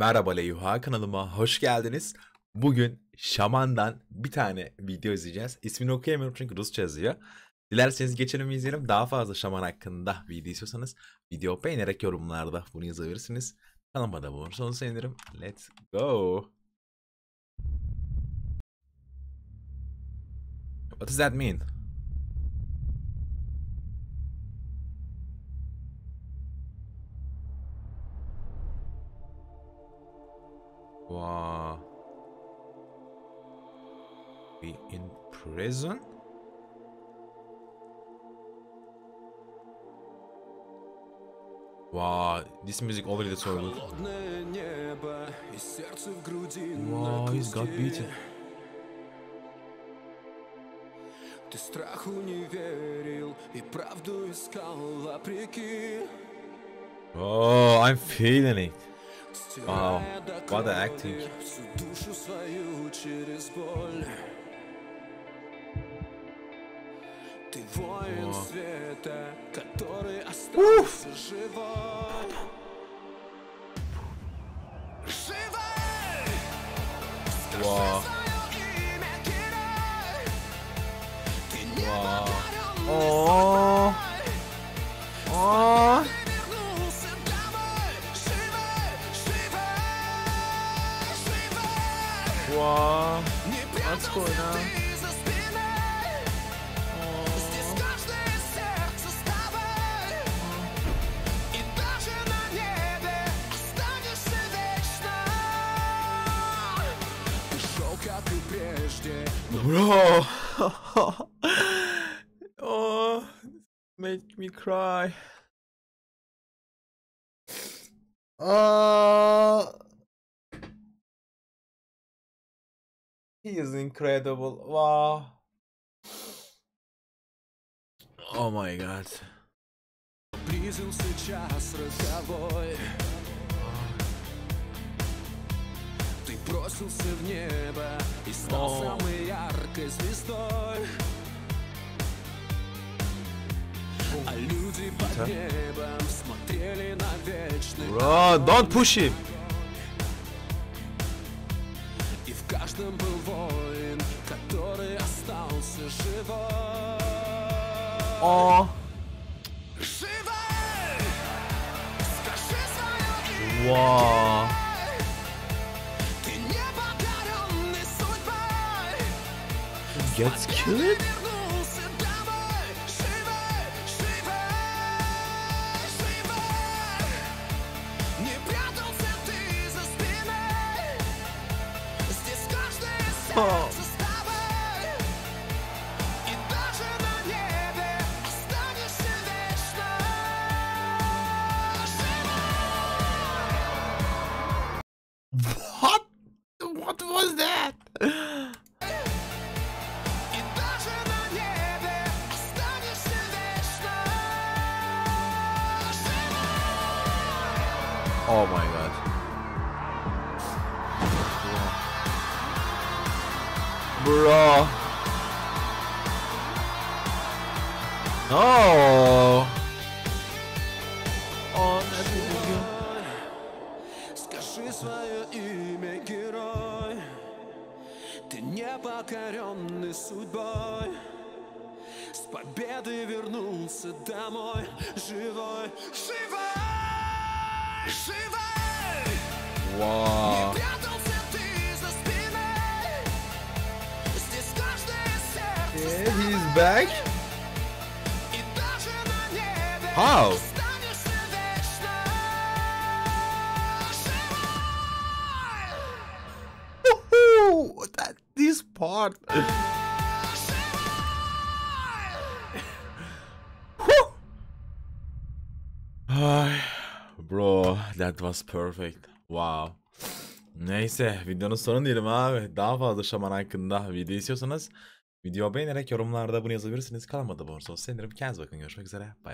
Merhaba Leyuha kanalıma hoş geldiniz. Bugün Şaman'dan bir tane video izleyeceğiz. İsmini okuyamıyorum çünkü Rusça yazıyor. Dilerseniz geçelim izleyelim. Daha fazla Şaman hakkında video istiyorsanız video beğenerek yorumlarda bunu yazabilirsiniz. Kanalıma da abone olursanız sevinirim. Let's go. What does that mean? Wow. Be in prison? Wow, this music already so good. Холодное небо и сердце в груди Wow, на he's got куски. beaten. Ты страху не верил и правду искал вопреки. Oh, I'm feeling it. Вау, what the acting. Ты воин света, который остался живой. Живой! Wow. Aw, what's going now. Bro, oh, make me cry. Uh. He is incredible. Wow. Oh my god. близился час роковой. Ты бросился в небо и стал самой яркой звездой. А люди под небом смотрели на вечный Bro, don't push him. И в каждом был all. Wow. Gets killed? Oh. Oh my god. Bro. No. Oh. Скажи свое имя, герой Ты не покоренный судьбой С победой вернулся домой живой, живой Wow. Okay, he's back. How? that this part. Bro, that was perfect. Wow. Neyse, videonun sonu diyelim abi. Daha fazla şaman hakkında video istiyorsanız video beğenerek yorumlarda bunu yazabilirsiniz. Abone olursanız sevinirim. Kendinize bakın. Görüşmek üzere. Bay bay.